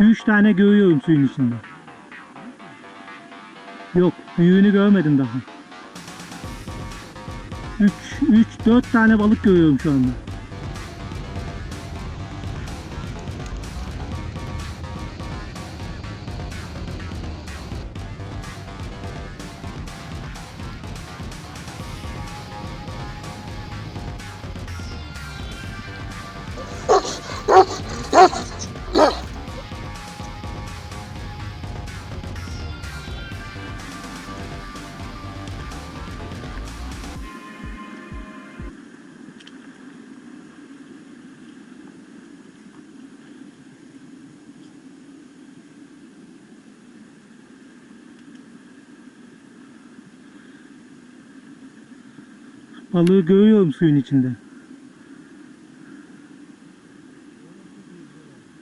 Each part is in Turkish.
2-3 tane görüyorum suyun içinde. Yok, büyüğünü görmedim daha. 3 3 4 tane balık görüyorum şu anda. Balığı görüyorum suyun içinde.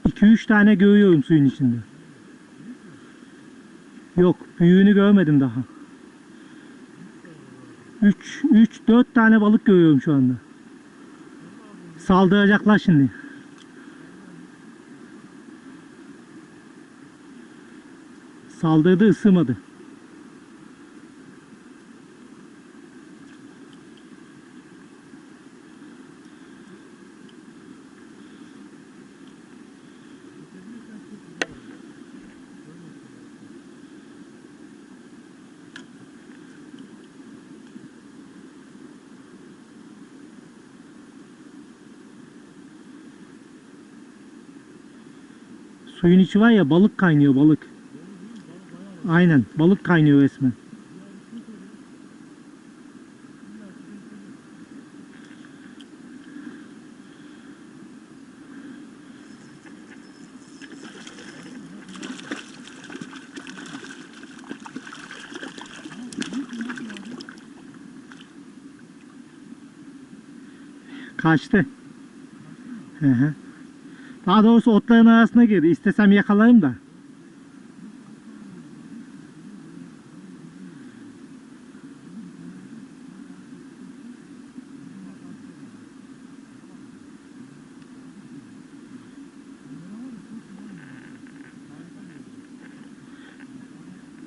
2-3 tane görüyorum suyun içinde. Yok, büyüğünü görmedim daha. 3 3 4 tane balık görüyorum şu anda. Saldıracaklar şimdi. Saldırdı, ısırmadı. Suyun içi var ya balık kaynıyor balık. Aynen balık kaynıyor resmen. Kaçtı. Hı hı. Daha doğrusu otların arasına girdi. İstesem yakalarım da.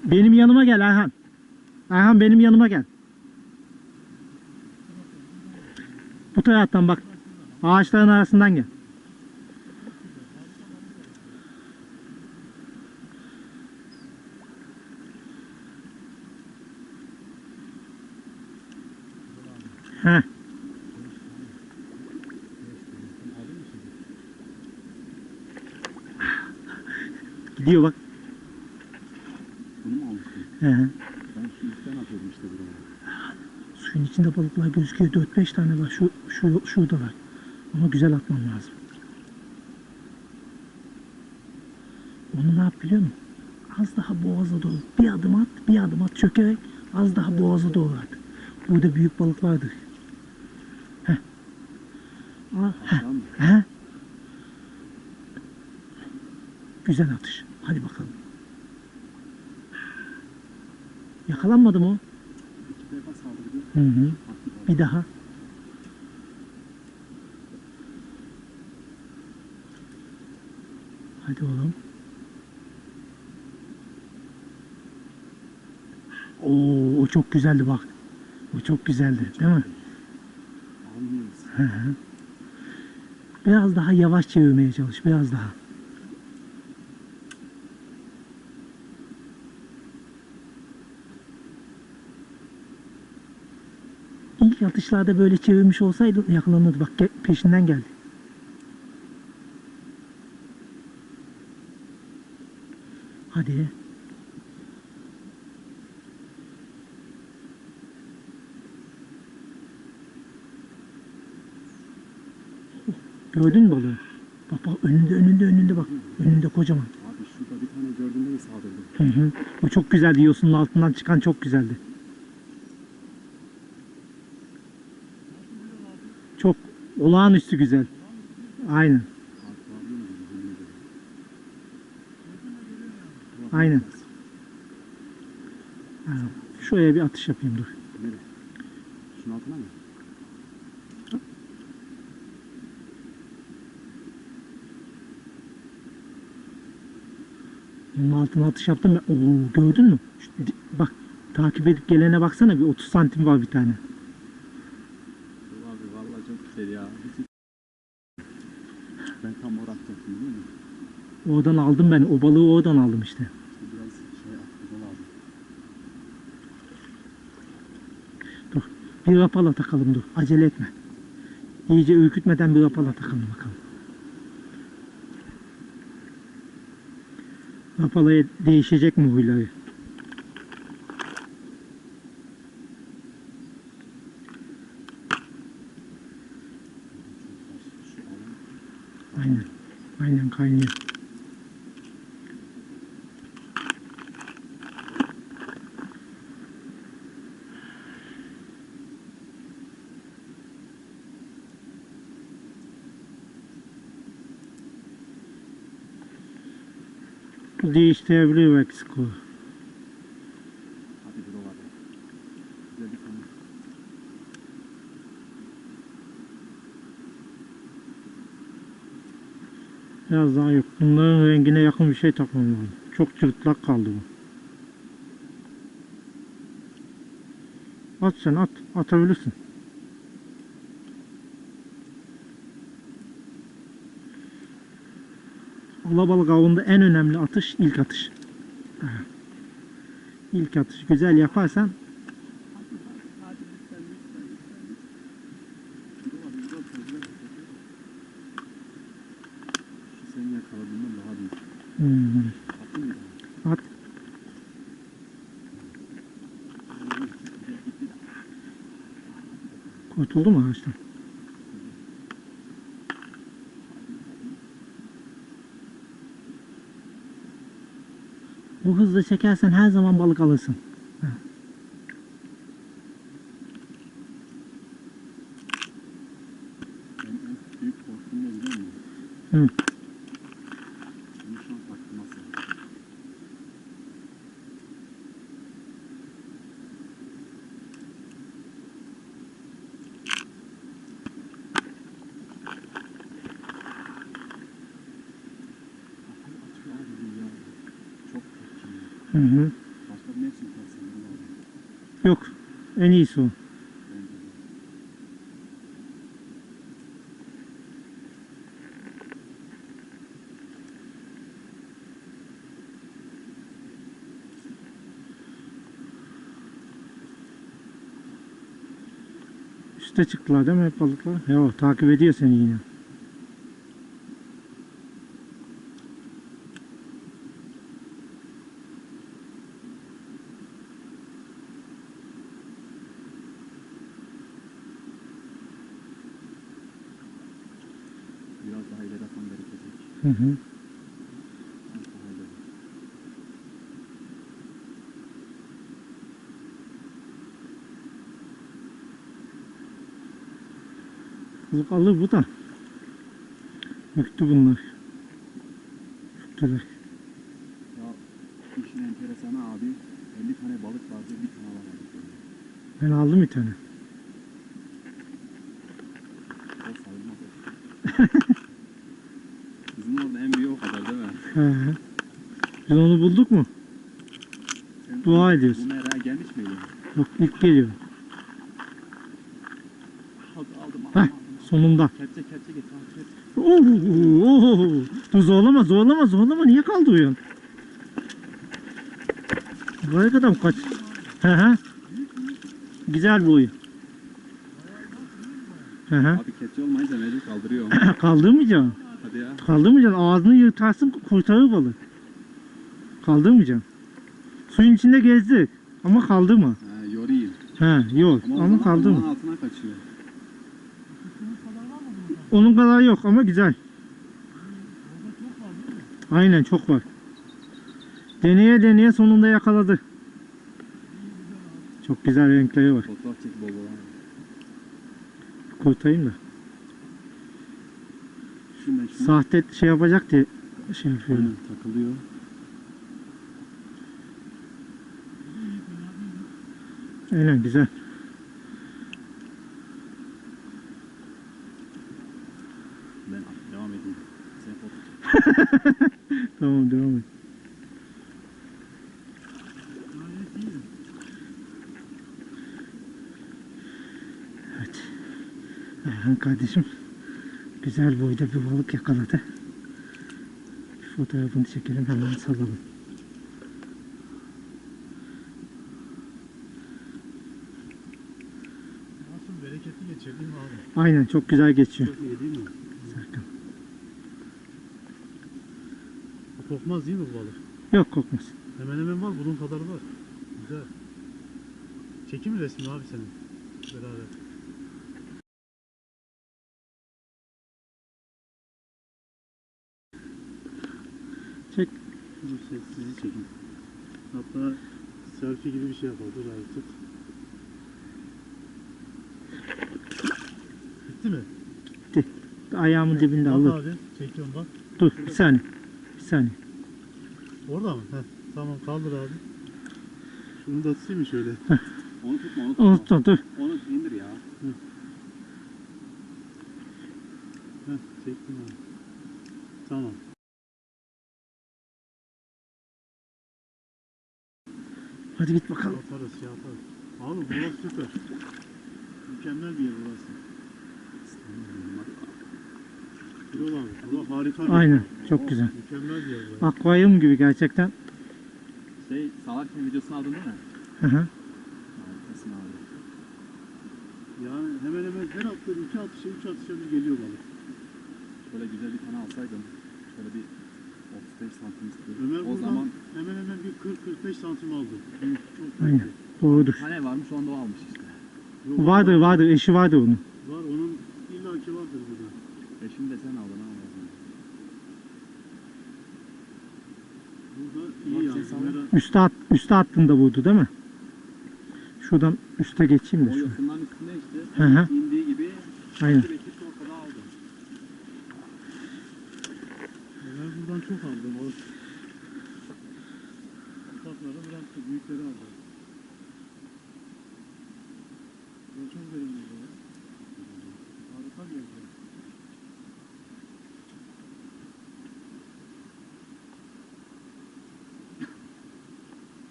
Benim yanıma gel Erhan. Erhan benim yanıma gel. Bu taraftan bak. Ağaçların arasından gel. Heh. Gidiyor bak. Bunu mu almıştın? Hı hı. Ben. Suyun içinde balıklar gözüküyor. 4-5 tane var. Şu, şu, şurada var. Ama güzel atmam lazım. Onu ne yap biliyor musun? Az daha boğaza doğru. Bir adım at, bir adım at çökerek az daha boğaza doğru at. Burada büyük balık vardır. Heh. Al, heh. Tamam mı? He? Güzel atış. Hadi bakalım. Yakalanmadı mı o? Hı hı. Bir daha. Hadi oğlum. Oo, o çok güzeldi bak. O çok güzeldi, değil mi? Hı hı. Biraz daha yavaş çevirmeye çalış, biraz daha. İlk atışlarda böyle çevirmiş olsaydı yakalanırdı. Bak peşinden geldi. Hadi. Gördün mü balığı? Bak bak önünde önünde önünde bak. Önünde kocaman. Abi şurada bir tane gördüğümde mi saldırdı? Hı hı. O çok güzeldi. Yosunun altından çıkan çok güzeldi. Çok olağanüstü güzel. Aynen. Aynen. Ha, Şuraya bir atış yapayım dur. Şunun altına mı? Altına atış yaptım ben. Oo, gördün mü? Şu bak takip edip gelene baksana bir 30 santim var bir tane. Abi vallahi çok güzel ya. Ben tam oraya atacaktım değil mi? Oradan aldım ben. O balığı oradan aldım işte. Biraz şey atmam lazım. Bir rapala takalım dur. Acele etme. İyice ürkütmeden bir rapala takalım bakalım. Rapalaya değişecek mi huyları? Aynen. Aynen kaynıyor. Bu değiştirebilir belki skoru. hadi bir ovadı. Güzel bir konu. Biraz daha yok. Bunların rengine yakın bir şey takmam lazım. Çok cırtlak kaldı bu. At sen at. Atabilirsin. Alabalık avında en önemli atış ilk atış. İlk atış güzel yaparsan hmm, at. Kurtuldu mu ağaçtan? Bu hızla çekersen her zaman balık alırsın. Ben en büyük korkum ne biliyor musun? Hı. Bunu şu an taktırması. Kafayı atıyor abi bu ya. Çok korkuyorum. Hı hı. Başka bir mevsim kalsın. bunu alayım. Yok. En iyisi o. Üste çıktılar değil mi hep balıklar? Yok takip ediyor seni yine. Biraz daha ileri atmam gerekecek. Hı hı. Alır bu da. Öktü bunlar. Öktüler. Ya işin enteresanı abi 50 tane balık vardı bir tane alamadık. Ben aldım bir tane. O sayılmaz o. Bizim orada en büyüğü o kadar değil mi? He he. Biz onu bulduk mu? Sen Dua ediyorsun. Bu merağa gelmiş miydin? Yok ilk geliyor. Aldım aldım Heh. aldım. Sonunda. Kepçe kepçe kepçe. Oo, oo. Dur zorlama zorlama zorlama niye kaldırıyorsun? Buraya kadar kaç? He he. Güzel boyu. He he. Abi kepçe olmayınca mecbur kaldırıyor. Kaldırmayacaksın. Hadi ya. Kaldırmayacaksın. Ağzını yırtarsın kurtarır balık. Kaldırmayacaksın. Suyun içinde gezdir. Ama kaldırma. Ha, yorayım. He yok Ama, ama kaldırma. dumanın altına kaçıyor. Onun kadar yok ama güzel. Aynen çok var. Deneye deneye sonunda yakaladı. Çok güzel renkleri var. Fotoğraf çek abi. Kurtarayım da. Şundan. Sahte şey yapacak diye şey yapıyorum. Aynen, takılıyor. Aynen güzel. Ben devam edeyim. Sen tamam devam et. Evet. Erhan kardeşim güzel boyda bir balık yakaladı. Fotoğrafını çekelim hemen salalım. Aynen çok güzel geçiyor. Çok iyi değil mi? Serkan. Kokmaz değil mi bu balık? Yok kokmaz. Hemen hemen var, bunun kadar var. Güzel. Çekim resmi abi senin. Beraber. Çek. Sizi çekin. Hatta selfie gibi bir şey yapalım. Dur abi tut. Bitti mi? Ayağımın dibinde Bak alır. abi. Çekiyorum bak. Dur bir saniye. Bir saniye. Orada mı? Heh. Tamam kaldır abi. Şunu da tutayım mı şöyle? Onu tutma onu tutma. Unutma dur. Onu indir ya. Heh, çektim abi. Tamam. Hadi git bakalım. Yaparız şey yaparız. Abi burası süper. Mükemmel bir yer burası. Harika Aynen çok güzel. Mükemmel bir yer. Akvaryum gibi gerçekten. Şey salarken videosunu aldın değil mi? Hı hı. Harikasın abi. Yani hemen hemen her hafta iki atışa, üç atışa bir geliyor balık. Şöyle güzel bir tane alsaydın. Şöyle bir 35 santim istiyorum. Ömer o zaman hemen hemen bir 40-45 santim aldı. Çok. Aynen. Doğrudur. tane varmış onda o almış işte. Yok, Vardır vardır eşi vardır onun. Var, onun illaki vardır burada. E şimdi de sen aldın ha. Burada Bak iyi yani. sen Kamera, Üste, at, üste attığında vurdu değil mi? Şuradan üste geçeyim de O üstüne işte Hı hı. indiği gibi Aynen. buradan çok aldı. Balık. Ufakları bıraktı, büyükleri aldı. Bu çok verimli ya. Harika bir yer. burası.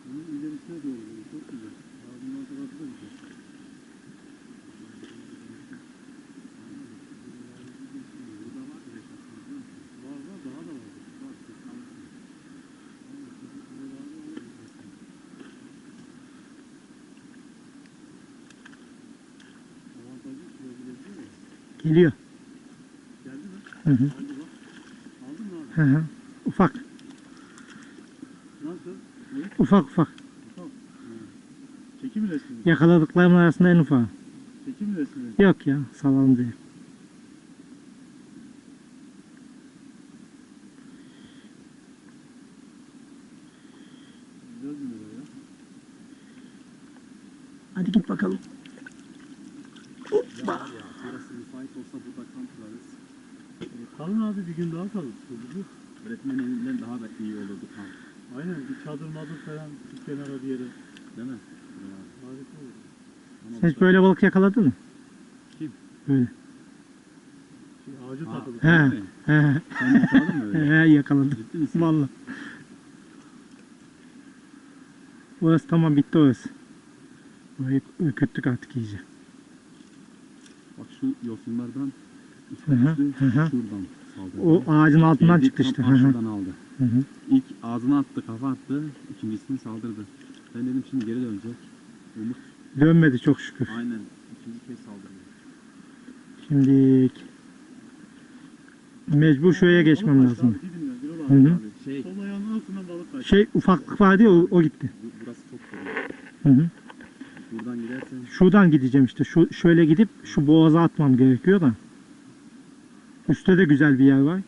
Bunun ilerisine doğru gidiyor. Çok güzel. Ya bundan sonrası da güzel. Burada var güneş aslında. Var var daha da var. Var. Avantajı sürebilecek mi? Geliyor. Geldi mi? Hı hı. Aldın mı abi? Hı hı. Ufak. Nasıl? Ufak ufak. Çekim resmi. Yakaladıklarımın arasında en ufak. Çekim resmi. Yok ya salalım diye. Hadi git bakalım. Ya var ya burası müsait olsa burada kamp kurarız. Kalın abi bir gün daha kalın. Bu- Öğretmenin elinden daha da iyi olurdu kamp. Aynen bir çadır madır falan bir kenara bir yere. Değil mi? Harika olur. Ama Sen hiç böyle balık yakaladın mı? Kim? Böyle. Şey, ağacı Ha. takılı. He. Değil mi? He. Sen yakaladın mı öyle? He yakaladım. Ciddi misin? Vallahi. Burası tamam bitti orası. Burayı ürküttük artık iyice. Bak şu yosunlardan üstü şuradan saldırdı. O ağacın altından Geldi, çıktı işte. Şuradan aldı. hı hı. İlk ağzına attı, kafa attı. ikincisini saldırdı. Ben dedim şimdi geri dönecek. Umut Dönmedi çok şükür. aynen ikinci kez saldırdı. Şimdi mecbur şuraya geçmem lazım. Hı hı. Şey, Sol ayağının altından balık kaçtı. Şey ufaklık vardı ya o, o gitti. bu- burası çok soğuk. Hı hı. Şuradan gideceğim işte. Şu şöyle gidip şu boğaza atmam gerekiyor da. Üstte de güzel bir yer var.